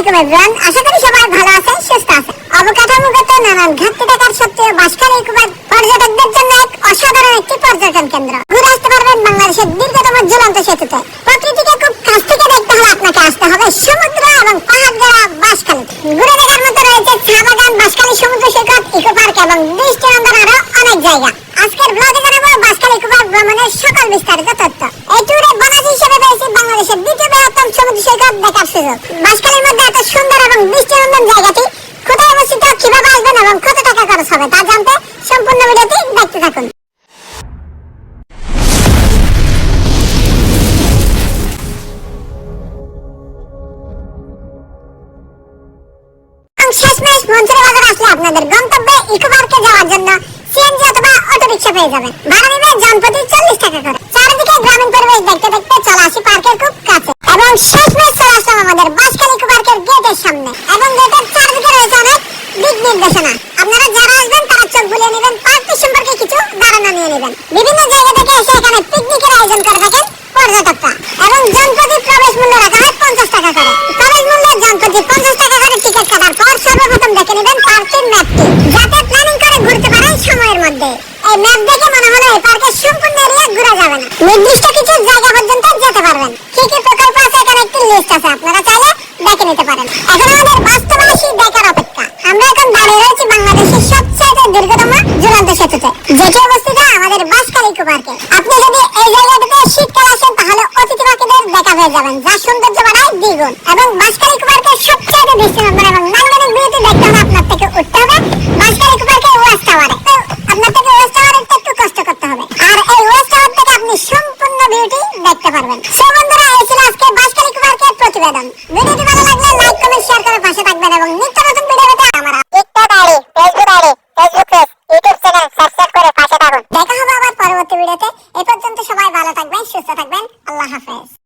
আলাইকুম এভরিওয়ান আশা করি সবাই ভালো আছেন, সুস্থ আছেন। অবকাঠামোগত নানান ঘাটতি থাকার সত্ত্বেও বাঁশখালী ইকোপার পর্যটকদের জন্য এক অসাধারণ একটি পর্যটন কেন্দ্র। ঘুরে আসতে পারবেন বাংলাদেশের দীর্ঘতম ঝুলন্ত সেতুতে। প্রকৃতিকে খুব কাছ থেকে দেখতে হলে আপনাকে আসতে হবে সমুদ্র এবং পাহাড় গড়া বাঁশখালী। ঘুরে দেখার মতো রয়েছে চা বাগান সমুদ্র সৈকত, ইকো পার্ক এবং দৃষ্টিনন্দন আরও অনেক জায়গা। বিস্তারিত তথ্য। এই ট্যুরে বনাজ হিসেবে পেয়েছি বাংলাদেশের দ্বিতীয় বৃহত্তম সমুদ্র সৈকত দেখার সুযোগ। বাঁশখালীর মধ্যে এত সুন্দর এবং দৃষ্টিনন্দন জায়গাটি কোথায় অবস্থিত, কীভাবে আসবেন এবং কত টাকা খরচ হবে তা জানতে সম্পূর্ণ ভিডিওটি দেখতে থাকুন। শেষমেশ মঞ্চের বাজার আসলে আপনাদের গন্তব্যে ইকো পার্কে যাওয়ার জন্য সিএনজি অথবা অটো রিক্সা পেয়ে যাবেন। ভাড়া নেবে জনপ্রতি চল্লিশ টাকা করে চারিদিকে গ্রামীণ পরিবেশ দেখতে দেখতে চলে আসি পার্কের খুব এবং শেষমেশ চলে আসলাম আমাদের। বাসখালী ইকো পার্কের গেটের সামনে। এবং গেটের চারিদিকে রয়েছে অনেক দিক নির্দেশনা। আপনারা যারা আসবেন, তারা চোখ বুলিয়ে নেবেন, পার্কটি সম্পর্কে কিছু ধারণা নিয়ে নেবেন। বিভিন্ন জায়গা থেকে এসে এখানে পিকনিকের আয়োজন করে থাকেন পর্যটকরা। এবং জনপ্রতি প্রবেশ মূল্য রাখা হয় পঞ্চাশ টাকা করে। প্রবেশ মূল্য জনপ্রতি পঞ্চাশ টাকা করে টিকিট কাটার পর সর্বপ্রথম দেখে নেবেন পার্কের ম্যাপটি যাতে প্ল্যানিং করে ঘুরতে পারেন সময়ের মধ্যে। এই ম্যাপ দেখে মনে হলো এই পার্কের সম্পূর্ণ এরিয়া ঘোরা যাবে না নির্দিষ্ট কিছু জায়গা পর্যন্ত যেতে পারবেন কি কি প্রকল্প আছে এখানে একটি লিস্ট আছে, আপনারা চাইলে দেখে নিতে পারেন। এখন আমাদের বাস্তবাসী দেখার অপেক্ষা। আমরা এখন দাঁড়িয়ে রয়েছি বাংলাদেশের সবচেয়ে দীর্ঘতম ঝুলন্ত সেতুতে, যেটি অবস্থিত আমাদের বাসখালী ইকো পার্কে আপনি যদি এই জায়গাটাতে শীতকালে আসেন তাহলে অতিথি পাখিদের দেখা পেয়ে যাবেন যা সৌন্দর্য বাড়ায় দ্বিগুণ। এবং বাসখালী ইকো পার্কের সবচেয়ে দৃষ্টিনন্দন এবং নান্দনিক ভিউটি দেখতে হলে আপনার থেকে উঠতে হবে। বাসখালী ইকো পার্কের ওয়েস্ট টাওয়ারে। আপনার থেকে ওয়েস্ট টাওয়ারে একটু কষ্ট করতে হবে। আর এই ওয়েস্ট টাওয়ার থেকে আপনি সম্পূর্ণ বিউটি দেখতে পারবেন। সো বন্ধুরা এই ছিল আজকে বাসখালী ইকো পার্কের প্রতিবেদন ভিডিওটি ভালো লাগলে লাইক কমেন্ট শেয়ার করে পাশে থাকবেন এবং নিত্য নতুন ভিডিও পেতে আমার TikTok ID Facebook ID Facebook page YouTube channel subscribe করে পাশে থাকুন। দেখা হবে আবার পরবর্তী ভিডিওতে এই পর্যন্ত সবাই ভালো থাকবেন সুস্থ থাকবেন। আল্লাহ হাফেজ।